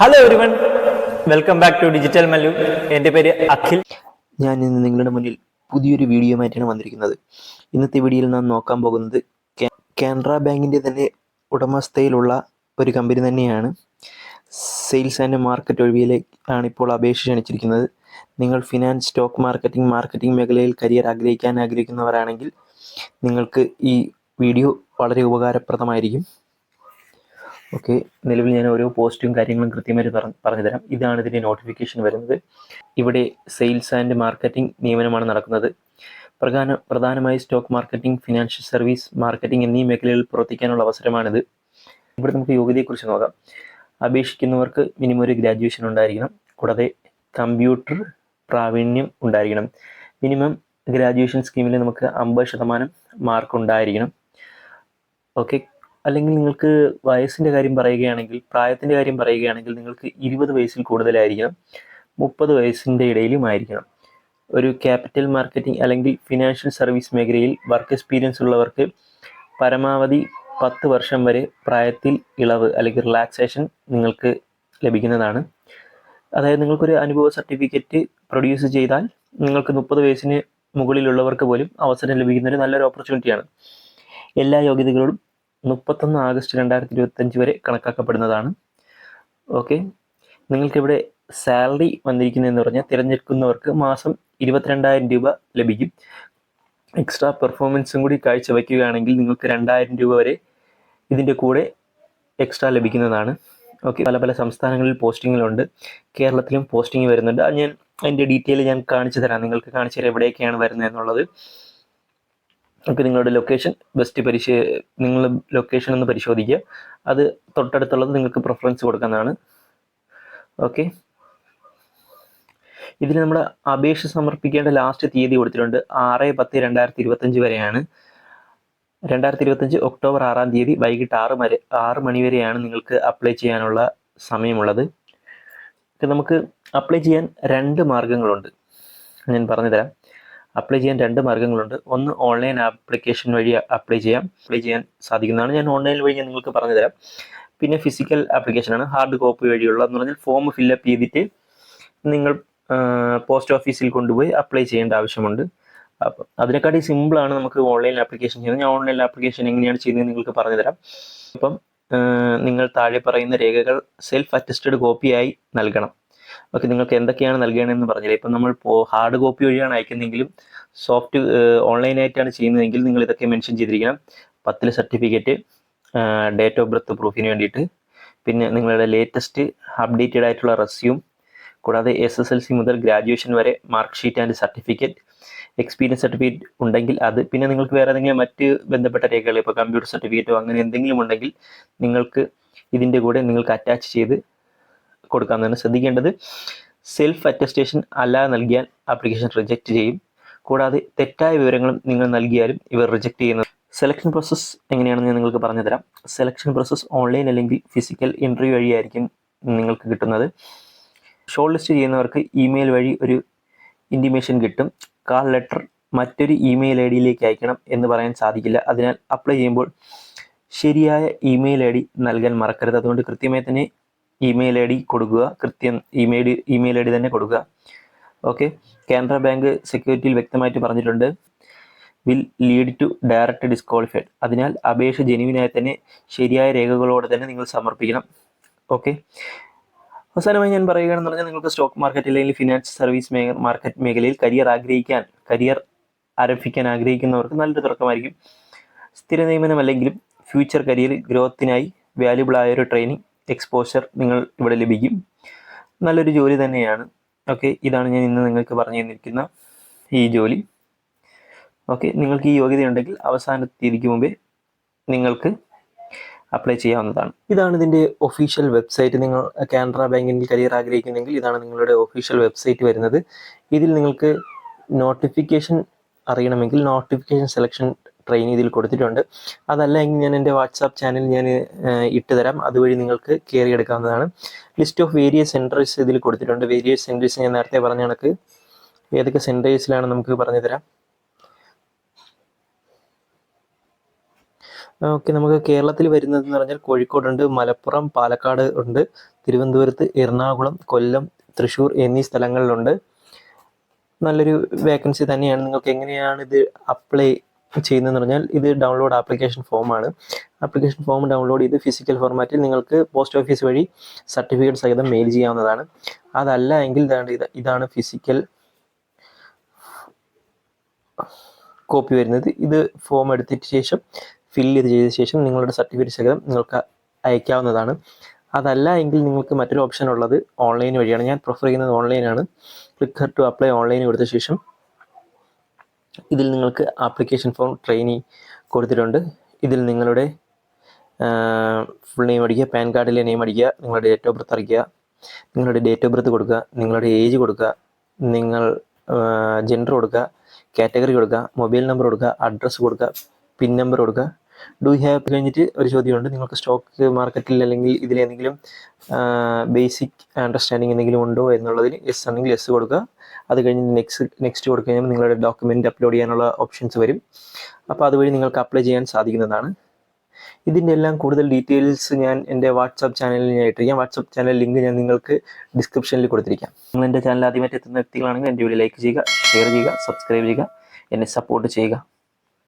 Hello everyone welcome back to digital Mallu എന്റെ പേര് അഖിൽ. ഞാൻ ഇന്ന് നിങ്ങളുടെ മുന്നിൽ പുതിയൊരു വീഡിയോയുമായിട്ടാണ് വന്നിരിക്കുന്നത്. ഇന്നത്തെ വീഡിയോയിൽ നാം നോക്കാൻ പോകുന്നത് കാനറ ബാങ്കിന്റെ തന്നെ ഉടമസ്ഥയിലുള്ള ഒരു കമ്പനി തന്നെയാണ്. സെയിൽസ് ആൻഡ് മാർക്കറ്റ് ഒഴിവിലേക്കാണ് ഇപ്പോൾ അപേക്ഷ ക്ഷണിച്ചിരിക്കുന്നത്. നിങ്ങൾ ഫിനാൻസ് സ്റ്റോക്ക് മാർക്കറ്റിംഗ് മാർക്കറ്റിംഗ് മേഖലയിൽ കരിയർ ആഗ്രഹിക്കാൻ ആഗ്രഹിക്കുന്നവരാണെങ്കിൽ നിങ്ങൾക്ക് ഈ വീഡിയോ വളരെ ഉപകാരപ്രദമായിരിക്കും. ഓക്കെ നിലവിൽ ഞാൻ ഓരോ പോസ്റ്റും കാര്യങ്ങളും കൃത്യമായിട്ട് പറഞ്ഞ് പറഞ്ഞു തരാം ഇതാണ് ഇതിന്റെ നോട്ടിഫിക്കേഷൻ വരുന്നത്. ഇവിടെ സെയിൽസ് ആൻഡ് മാർക്കറ്റിംഗ് നിയമനമാണ് നടക്കുന്നത്. പ്രധാന പ്രധാനമായി stock marketing financial service marketing എന്നീ മേഖലകളിൽ പ്രവർത്തിക്കാനുള്ള അവസരമാണിത്. ഇവിടെ നമുക്ക് യോഗ്യതയെക്കുറിച്ച് നോക്കാം. അപേക്ഷിക്കുന്നവർക്ക് മിനിമം ഒരു ഗ്രാജുവേഷൻ ഉണ്ടായിരിക്കണം. കൂടാതെ കമ്പ്യൂട്ടർ പ്രാവീണ്യം ഉണ്ടായിരിക്കണം. മിനിമം ഗ്രാജുവേഷൻ സ്കീമിൽ നമുക്ക് അമ്പത് ശതമാനം മാർക്ക് ഉണ്ടായിരിക്കണം. ഓക്കെ അല്ലെങ്കിൽ നിങ്ങൾക്ക് വയസ്സിന്റെ കാര്യം പറയുകയാണെങ്കിൽ പ്രായത്തിന്റെ കാര്യം പറയുകയാണെങ്കിൽ നിങ്ങൾക്ക് ഇരുപത് വയസ്സിൽ കൂടുതലായിരിക്കണം മുപ്പത് വയസ്സിന്റെ ഇടയിലും ആയിരിക്കണം. ഒരു ക്യാപിറ്റൽ മാർക്കറ്റിംഗ് അല്ലെങ്കിൽ ഫിനാൻഷ്യൽ സർവീസ് മേഖലയിൽ വർക്ക് എക്സ്പീരിയൻസ് ഉള്ളവർക്ക് പരമാവധി പത്ത് വർഷം വരെ പ്രായത്തിൽ ഇളവ് അല്ലെങ്കിൽ റിലാക്സേഷൻ നിങ്ങൾക്ക് ലഭിക്കുന്നതാണ്. അതായത് നിങ്ങൾക്കൊരു അനുഭവ സർട്ടിഫിക്കറ്റ് പ്രൊഡ്യൂസ് ചെയ്താൽ നിങ്ങൾക്ക് മുപ്പത് വയസ്സിന് മുകളിലുള്ളവർക്ക് പോലും അവസരം ലഭിക്കുന്ന ഒരു നല്ലൊരു ഓപ്പർച്യൂണിറ്റിയാണ് എല്ലാ യോഗ്യതകളോടും മുപ്പത്തൊന്ന് ആഗസ്റ്റ് രണ്ടായിരത്തി ഇരുപത്തഞ്ച് വരെ കണക്കാക്കപ്പെടുന്നതാണ്. ഓക്കെ. നിങ്ങൾക്കിവിടെ സാലറി വന്നിരിക്കുന്നതെന്ന് പറഞ്ഞാൽ തിരഞ്ഞെടുക്കുന്നവർക്ക് മാസം ഇരുപത്തിരണ്ടായിരം രൂപ ലഭിക്കും. എക്സ്ട്രാ പെർഫോമൻസും കൂടി കാഴ്ചവെക്കുകയാണെങ്കിൽ നിങ്ങൾക്ക് രണ്ടായിരം രൂപ വരെ ഇതിന്റെ കൂടെ എക്സ്ട്രാ ലഭിക്കുന്നതാണ്. ഓക്കെ. പല പല സംസ്ഥാനങ്ങളിൽ പോസ്റ്റിങ്ങുകളുണ്ട്. കേരളത്തിലും പോസ്റ്റിംഗ് വരുന്നുണ്ട്. അത് ഞാൻ അതിന്റെ ഡീറ്റെയിൽ ഞാൻ കാണിച്ചു തരാം. നിങ്ങൾക്ക് കാണിച്ചു തരാം എവിടെയൊക്കെയാണ് വരുന്നത് എന്നുള്ളത് ഓക്കെ നിങ്ങളുടെ ലൊക്കേഷൻ ബെസ്റ്റ് പരിശോ നിങ്ങൾ ലൊക്കേഷൻ ഒന്ന് പരിശോധിക്കുക. അത് തൊട്ടടുത്തുള്ളത് നിങ്ങൾക്ക് പ്രിഫറൻസ് കൊടുക്കുന്നതാണ് ഓക്കെ ഇതിൽ നമ്മൾ അപേക്ഷ സമർപ്പിക്കേണ്ട ലാസ്റ്റ് തീയതി കൊടുത്തിട്ടുണ്ട്. ആറ് പത്ത് രണ്ടായിരത്തി ഇരുപത്തഞ്ച് വരെയാണ്. രണ്ടായിരത്തി ഇരുപത്തഞ്ച് ഒക്ടോബർ ആറാം തീയതി വൈകിട്ട് ആറ് വരെ ആറ് മണി വരെയാണ് നിങ്ങൾക്ക് അപ്ലൈ ചെയ്യാനുള്ള സമയമുള്ളത്. നമുക്ക് അപ്ലൈ ചെയ്യാൻ രണ്ട് മാർഗങ്ങളുണ്ട്. ഞാൻ പറഞ്ഞുതരാം. അപ്ലൈ ചെയ്യാൻ രണ്ട് മാർഗങ്ങളുണ്ട് ഒന്ന് ഓൺലൈൻ ആപ്ലിക്കേഷൻ വഴി അപ്ലൈ ചെയ്യാം. അപ്ലൈ ചെയ്യാൻ സാധിക്കുന്നതാണ്. ഞാൻ ഓൺലൈൻ വഴി ഞാൻ നിങ്ങൾക്ക് പറഞ്ഞു തരാം പിന്നെ ഫിസിക്കൽ ആപ്ലിക്കേഷനാണ് ഹാർഡ് കോപ്പി വഴിയുള്ള എന്ന് പറഞ്ഞാൽ ഫോം ഫില്ലപ്പ് ചെയ്തിട്ട് നിങ്ങൾ പോസ്റ്റ് ഓഫീസിൽ കൊണ്ടുപോയി അപ്ലൈ ചെയ്യേണ്ട ആവശ്യമുണ്ട്. അപ്പം അതിനെക്കാട്ടി സിമ്പിളാണ് നമുക്ക് ഓൺലൈൻ ആപ്ലിക്കേഷൻ ചെയ്യുന്നത്. ഞാൻ ഓൺലൈൻ ആപ്ലിക്കേഷൻ എങ്ങനെയാണ് ചെയ്യുന്നത് നിങ്ങൾക്ക് പറഞ്ഞു തരാം അപ്പം നിങ്ങൾ താഴെ പറയുന്ന രേഖകൾ സെൽഫ് അറ്റസ്റ്റഡ് കോപ്പിയായി നൽകണം. ഓക്കെ നിങ്ങൾക്ക് എന്തൊക്കെയാണ് നൽകണമെന്ന് പറഞ്ഞില്ല? ഇപ്പം നമ്മൾ ഹാർഡ് കോപ്പി വഴിയാണ് അയക്കുന്നതെങ്കിലും സോഫ്റ്റ് ഓൺലൈനായിട്ടാണ് ചെയ്യുന്നതെങ്കിൽ നിങ്ങൾ ഇതൊക്കെ മെൻഷൻ ചെയ്തിരിക്കണം. പത്തിൽ സർട്ടിഫിക്കറ്റ് ഡേറ്റ് ഓഫ് ബർത്ത് പ്രൂഫിന് വേണ്ടിയിട്ട്. പിന്നെ നിങ്ങളുടെ ലേറ്റസ്റ്റ് അപ്ഡേറ്റഡ് ആയിട്ടുള്ള റെസ്യൂം കൂടാതെ എസ് എസ് എൽ സി മുതൽ ഗ്രാജുവേഷൻ വരെ mark sheet and certificate experience certificate ഉണ്ടെങ്കിൽ അത് പിന്നെ നിങ്ങൾക്ക് വേറെ ഏതെങ്കിലും മറ്റ് ബന്ധപ്പെട്ട രേഖകൾ ഇപ്പോൾ കമ്പ്യൂട്ടർ സർട്ടിഫിക്കറ്റോ അങ്ങനെ എന്തെങ്കിലും ഉണ്ടെങ്കിൽ നിങ്ങൾക്ക് ഇതിന്റെ കൂടെ നിങ്ങൾക്ക് അറ്റാച്ച് ചെയ്ത് കൊടുക്കാവുന്നതാണ് ശ്രദ്ധിക്കേണ്ടത് സെൽഫ് അറ്റസ്റ്റേഷൻ അല്ല നൽകിയാൽ ആപ്ലിക്കേഷൻ റിജക്റ്റ് ചെയ്യും. കൂടാതെ തെറ്റായ വിവരങ്ങളും നിങ്ങൾ നൽകിയാലും ഇവർ റിജക്റ്റ് ചെയ്യുന്നത്. സെലക്ഷൻ പ്രോസസ്സ് എങ്ങനെയാണെന്ന് ഞാൻ നിങ്ങൾക്ക് പറഞ്ഞു തരാം സെലക്ഷൻ പ്രോസസ്സ് ഓൺലൈൻ അല്ലെങ്കിൽ ഫിസിക്കൽ ഇന്റർവ്യൂ വഴിയായിരിക്കും നിങ്ങൾക്ക് കിട്ടുന്നത്. ഷോർട്ട് ലിസ്റ്റ് ചെയ്യുന്നവർക്ക് ഇമെയിൽ വഴി ഒരു ഇന്റിമേഷൻ കിട്ടും. കാൾ ലെറ്റർ മറ്റൊരു ഇമെയിൽ ഐ ഡിയിലേക്ക് അയക്കണം എന്ന് പറയാൻ സാധിക്കില്ല. അതിനാൽ അപ്ലൈ ചെയ്യുമ്പോൾ ശരിയായ ഇമെയിൽ ഐ ഡി നൽകാൻ മറക്കരുത്. അതുകൊണ്ട് കൃത്യമായി തന്നെ ഇമെയിൽ ഐ ഡി കൊടുക്കുക. കൃത്യം ഇമെയിൽ ഇമെയിൽ ഐ ഡി തന്നെ കൊടുക്കുക. ഓക്കെ കാനറ ബാങ്ക് സെക്യൂരിറ്റിയിൽ വ്യക്തമായിട്ട് പറഞ്ഞിട്ടുണ്ട്. Will lead to direct disqualified അതിനാൽ അപേക്ഷ ജെനുവിനായി തന്നെ ശരിയായ രേഖകളോടെ തന്നെ നിങ്ങൾ സമർപ്പിക്കണം. ഓക്കെ അവസാനമായി ഞാൻ പറയുകയാണെന്ന് പറഞ്ഞാൽ നിങ്ങൾക്ക് സ്റ്റോക്ക് മാർക്കറ്റ് അല്ലെങ്കിൽ ഫിനാൻസ് സർവീസ് മാർക്കറ്റ് മേഖലയിൽ കരിയർ ആഗ്രഹിക്കാൻ കരിയർ ആരംഭിക്കാൻ ആഗ്രഹിക്കുന്നവർക്ക് നല്ലൊരു തുടക്കമായിരിക്കും. സ്ഥിര നിയമനം അല്ലെങ്കിലും ഫ്യൂച്ചർ കരിയർ ഗ്രോത്തിനായി വാല്യുബിൾ ആയൊരു ട്രെയിനിങ് എക്സ്പോഷർ നിങ്ങൾ ഇവിടെ ലഭിക്കും. നല്ലൊരു ജോലി തന്നെയാണ്. ഓക്കെ ഇതാണ് ഞാൻ ഇന്ന് നിങ്ങൾക്ക് പറഞ്ഞു തന്നിരിക്കുന്ന ഈ ജോലി. ഓക്കെ നിങ്ങൾക്ക് ഈ യോഗ്യതയുണ്ടെങ്കിൽ അവസാന തീയതിക്ക് മുമ്പേ നിങ്ങൾക്ക് അപ്ലൈ ചെയ്യാവുന്നതാണ്. ഇതാണ് ഇതിന്റെ ഒഫീഷ്യൽ വെബ്സൈറ്റ് നിങ്ങൾ കാനറ ബാങ്കിൽ കരിയർ ആഗ്രഹിക്കുന്നെങ്കിൽ ഇതാണ് നിങ്ങളുടെ ഒഫീഷ്യൽ വെബ്സൈറ്റ് വരുന്നത്. ഇതിൽ നിങ്ങൾക്ക് നോട്ടിഫിക്കേഷൻ അറിയണമെങ്കിൽ നോട്ടിഫിക്കേഷൻ സെലക്ഷൻ ട്രെയിൻ ഇതിൽ കൊടുത്തിട്ടുണ്ട്. അതല്ല എങ്കിൽ ഞാൻ എന്റെ വാട്സാപ്പ് ചാനൽ ഞാൻ ഇട്ട് തരാം അതുവഴി നിങ്ങൾക്ക് കയറി എടുക്കാവുന്നതാണ് ലിസ്റ്റ് ഓഫ് വേരിയസ് സെന്റേഴ്സ് ഇതിൽ കൊടുത്തിട്ടുണ്ട്. വേരിയസ് സെന്റേഴ്സ് ഞാൻ നേരത്തെ പറഞ്ഞ കണക്ക് ഏതൊക്കെ സെന്റേഴ്സിലാണ് നമുക്ക് പറഞ്ഞു തരാം ഓക്കെ നമുക്ക് കേരളത്തിൽ വരുന്നത് എന്ന് പറഞ്ഞാൽ കോഴിക്കോടുണ്ട് മലപ്പുറം പാലക്കാട് ഉണ്ട് തിരുവനന്തപുരത്ത് എറണാകുളം കൊല്ലം തൃശ്ശൂർ എന്നീ സ്ഥലങ്ങളിലുണ്ട്. നല്ലൊരു വേക്കൻസി തന്നെയാണ്. നിങ്ങൾക്ക് എങ്ങനെയാണ് ഇത് അപ്ലൈ ചെയ്യുന്നതെന്ന് പറഞ്ഞാൽ ഇത് ഡൗൺലോഡ് ആപ്ലിക്കേഷൻ ഫോമാണ് ആപ്ലിക്കേഷൻ ഫോം ഡൗൺലോഡ് ചെയ്ത് ഫിസിക്കൽ ഫോർമാറ്റിൽ നിങ്ങൾക്ക് പോസ്റ്റ് ഓഫീസ് വഴി സർട്ടിഫിക്കറ്റ് സഹിതം മെയിൽ ചെയ്യാവുന്നതാണ്. അതല്ല എങ്കിൽ ഇതാണ് ഫിസിക്കൽ കോപ്പി വരുന്നത്. ഇത് ഫോം എടുത്തിട്ട് ശേഷം ഫില്ല് ചെയ്ത് ചെയ്ത ശേഷം നിങ്ങളുടെ സർട്ടിഫിക്കറ്റ് സഹിതം നിങ്ങൾക്ക് അയക്കാവുന്നതാണ്. അതല്ല എങ്കിൽ നിങ്ങൾക്ക് മറ്റൊരു ഓപ്ഷൻ ഉള്ളത് ഓൺലൈൻ വഴിയാണ്. ഞാൻ പ്രിഫർ ചെയ്യുന്നത് ഓൺലൈനാണ് ക്ലിക്ക് ടു അപ്ലൈ ഓൺലൈൻ കൊടുത്ത ശേഷം ഇതിൽ നിങ്ങൾക്ക് ആപ്ലിക്കേഷൻ ഫോം ട്രെയിനിങ് കൊടുത്തിട്ടുണ്ട്. ഇതിൽ നിങ്ങളുടെ ഫുൾ നെയിം അടിക്കുക പാൻ കാർഡിലെ നെയിം അടിക്കുക നിങ്ങളുടെ ഡേറ്റ് ഓഫ് ബർത്ത് അടിക്കുക നിങ്ങളുടെ ഡേറ്റ് ഓഫ് ബർത്ത് കൊടുക്കുക നിങ്ങളുടെ ഏജ് കൊടുക്കുക നിങ്ങൾ ജെൻഡർ കൊടുക്കുക കാറ്റഗറി കൊടുക്കുക മൊബൈൽ നമ്പർ കൊടുക്കുക അഡ്രസ്സ് കൊടുക്കുക പിൻ നമ്പർ കൊടുക്കുക ഡു ഹാവ് കഴിഞ്ഞിട്ട് ഒരു ചോദ്യമുണ്ട്. നിങ്ങൾക്ക് സ്റ്റോക്ക് മാർക്കറ്റിൽ അല്ലെങ്കിൽ ഇതിലേതെങ്കിലും ബേസിക് അണ്ടർസ്റ്റാൻഡിങ് എന്തെങ്കിലും ഉണ്ടോ എന്നുള്ളതിന് എസ് ആണെങ്കിൽ എസ് കൊടുക്കുക. അത് കഴിഞ്ഞ് നെക്സ്റ്റ് നെക്സ്റ്റ് കൊടുത്തു നിങ്ങളുടെ ഡോക്യുമെന്റ് അപ്ലോഡ് ചെയ്യാനുള്ള ഓപ്ഷൻസ് വരും. അപ്പോൾ അതുവഴി നിങ്ങൾക്ക് അപ്ലൈ ചെയ്യാൻ സാധിക്കുന്നതാണ്. ഇതിന്റെ എല്ലാം കൂടുതൽ ഡീറ്റെയിൽസ് ഞാൻ എന്റെ വാട്സാപ്പ് ചാനലിൽ ഞാൻ ഇട്ടിരിക്കാം. വാട്സാപ്പ് ചാനൽ ലിങ്ക് ഞാൻ നിങ്ങൾക്ക് ഡിസ്ക്രിപ്ഷനിൽ കൊടുത്തിരിക്കാം. നിങ്ങൾ എന്റെ ചാനൽ ആദ്യമായിട്ട് എത്തുന്ന വ്യക്തികളാണെങ്കിൽ എന്റെ വീഡിയോ ലൈക്ക് ചെയ്യുക ഷെയർ ചെയ്യുക സബ്സ്ക്രൈബ് ചെയ്യുക എന്നെ സപ്പോർട്ട് ചെയ്യുക.